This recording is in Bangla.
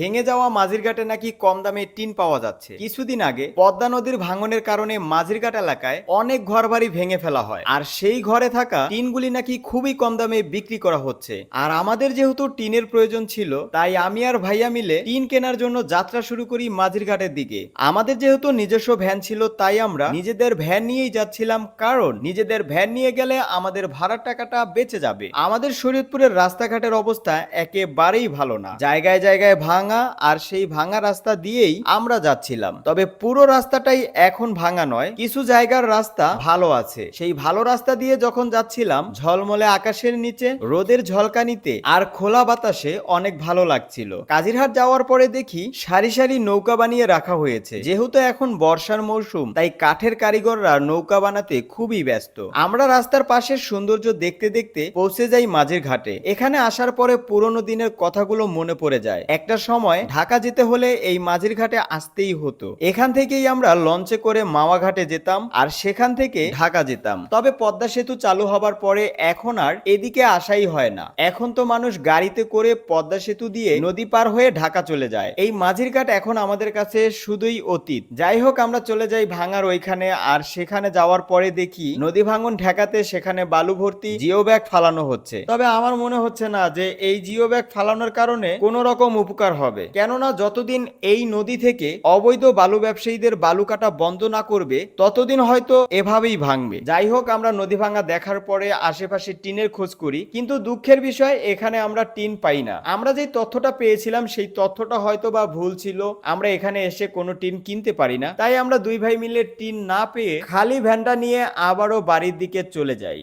ভেঙে যাওয়া মাঝিরঘাটে নাকি কম দামে টিন পাওয়া যাচ্ছে? কিছুদিন আগে পদ্মা নদীর ভাঙনের কারণে মাঝিরঘাট এলাকায় অনেক ঘরবাড়ি ভেঙে ফেলা হয়। আর সেই ঘরে থাকা টিনগুলি নাকি খুবই কম দামে বিক্রি করা হচ্ছে। আর আমাদের যেহেতু টিনের প্রয়োজন ছিল, তাই আমি আর ভাইয়া মিলে টিন কেনার জন্য যাত্রা শুরু করি মাঝিরঘাটের দিকে। আমাদের যেহেতু নিজস্ব ভ্যান ছিল, তাই আমরা নিজেদের ভ্যান নিয়েই যাচ্ছিলাম, কারণ নিজেদের ভ্যান নিয়ে গেলে আমাদের ভাড়ার টাকাটা বেঁচে যাবে। আমাদের শরীয়তপুরের রাস্তাঘাটের অবস্থা একেবারেই ভালো না। জায়গায় জায়গায় ভাঙা আর সেই ভাঙা রাস্তা দিয়েই আমরা যাচ্ছিলাম। তবে পুরো রাস্তাটাই এখন ভাঙা নয়, কিছু জায়গার রাস্তা ভালো আছে। সেই ভালো রাস্তা দিয়ে যখন যাচ্ছিলাম, ঝলমলে আকাশের নিচে, রোদের ঝলকানিতে আর খোলা বাতাসে অনেক ভালো লাগছিল। কাজিরহাট যাওয়ার পরে দেখি সারি সারি নৌকা বানিয়ে রাখা হয়েছে। যেহেতু এখন বর্ষার মৌসুম, তাই কাঠের কারিগররা নৌকা বানাতে খুবই ব্যস্ত। আমরা রাস্তার পাশের সৌন্দর্য দেখতে দেখতে পৌঁছে যাই মাঝের ঘাটে। এখানে আসার পরে পুরনো দিনের কথাগুলো মনে পড়ে যায়। একটা সময় ঢাকা যেতে হলে এই মাঝের ঘাটে আসতেই হতো। এখান থেকেই আমরা লঞ্চে করে মাওয়া ঘাটে যেতাম আর সেখান থেকে ঢাকা যেতাম। তবে পদ্মা সেতু চালু হবার পরে এখন আর এদিকে আসাই হয় না। এখন তো মানুষ গাড়িতে করে পদ্মা সেতু দিয়ে নদী পার হয়ে ঢাকা চলে যায়। এই মাঝির ঘাট এখন আমাদের কাছে শুধুই অতীত। যাই হোক, আমরা চলে যাই ভাঙার ওইখানে আর সেখানে যাওয়ার পরে দেখি নদী ভাঙন ঠেকাতে সেখানে বালু ভর্তি জিও ব্যাগ ফালানো হচ্ছে। তবে আমার মনে হচ্ছে না যে এই জিও ব্যাগ ফালানোর কারণে কোনো রকম উপকার হবে। কেননা যতদিন এই নদী থেকে অবৈধ বালু ব্যবসায়ীদের বালু কাটা বন্ধ না করবে, ততদিন হয়তো এভাবেই ভাঙবে। যাই হোক, আমরা নদী ভাঙা দেখার পরে আশেপাশে টিনের খোঁজ করি, কিন্তু দুঃখের বিষয়, এখানে আমরা টিন পাই না। আমরা যে তথ্যটা পেয়েছিলাম, সেই তথ্যটা হয়তো বা ভুল ছিল। আমরা এখানে এসে কোনো টিন কিনতে পারি না। তাই আমরা দুই ভাই মিলে টিন না পেয়ে খালি ভ্যানটা নিয়ে আবারও বাড়ির দিকে চলে যাই।